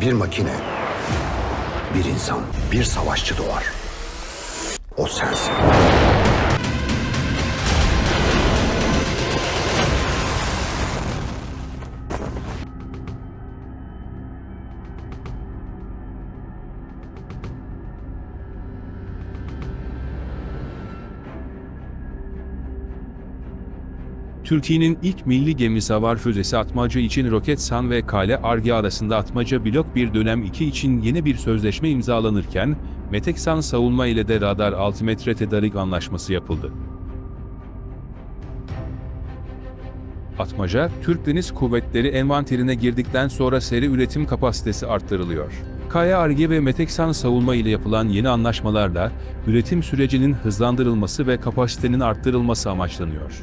Bir makine, bir insan, bir savaşçı doğar. O sensin. Türkiye'nin ilk milli gemi savar füzesi atmaca için Roketsan ve Kale Arge arasında atmaca blok bir dönem 2 için yeni bir sözleşme imzalanırken, Meteksan savunma ile de radar altimetre tedarik anlaşması yapıldı. Atmaca, Türk Deniz Kuvvetleri envanterine girdikten sonra seri üretim kapasitesi arttırılıyor. Kaya Arge ve Meteksan savunma ile yapılan yeni anlaşmalarla üretim sürecinin hızlandırılması ve kapasitenin arttırılması amaçlanıyor.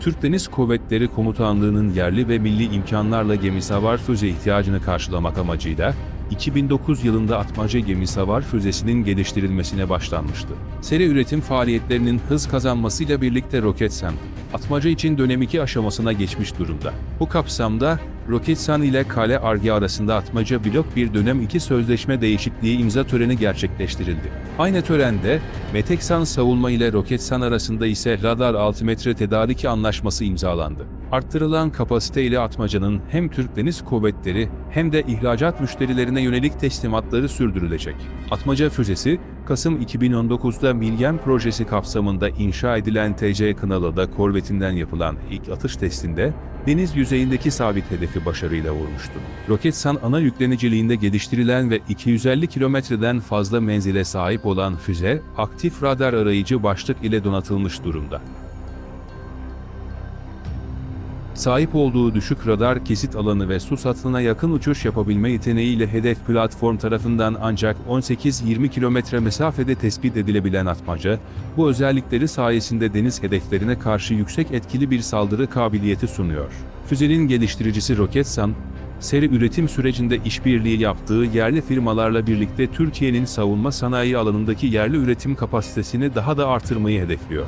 Türk Deniz Kuvvetleri Komutanlığı'nın yerli ve milli imkanlarla gemi savar füze ihtiyacını karşılamak amacıyla 2009 yılında Atmaca gemi savar füzesinin geliştirilmesine başlanmıştı. Seri üretim faaliyetlerinin hız kazanmasıyla birlikte Roketsan, Atmaca için dönem 2 aşamasına geçmiş durumda. Bu kapsamda Roketsan ile Kale Arge arasında Atmaca blok bir dönem 2 sözleşme değişikliği imza töreni gerçekleştirildi. Aynı törende Meteksan savunma ile Roketsan arasında ise radar altimetre tedariki anlaşması imzalandı. Arttırılan kapasite ile Atmaca'nın hem Türk Deniz Kuvvetleri hem de ihracat müşterilerine yönelik teslimatları sürdürülecek. Atmaca füzesi, Kasım 2019'da Milgen projesi kapsamında inşa edilen TC Kınalı'da korvetinden yapılan ilk atış testinde deniz yüzeyindeki sabit hedefi başarıyla vurmuştu. Roketsan ana yükleniciliğinde geliştirilen ve 250 kilometreden fazla menzile sahip olan füze, aktif radar arayıcı başlık ile donatılmış durumda. Sahip olduğu düşük radar kesit alanı ve su satına yakın uçuş yapabilme yeteneğiyle hedef platform tarafından ancak 18-20 kilometre mesafede tespit edilebilen atmaca, bu özellikleri sayesinde deniz hedeflerine karşı yüksek etkili bir saldırı kabiliyeti sunuyor. Füzenin geliştiricisi Roketsan, seri üretim sürecinde işbirliği yaptığı yerli firmalarla birlikte Türkiye'nin savunma sanayi alanındaki yerli üretim kapasitesini daha da artırmayı hedefliyor.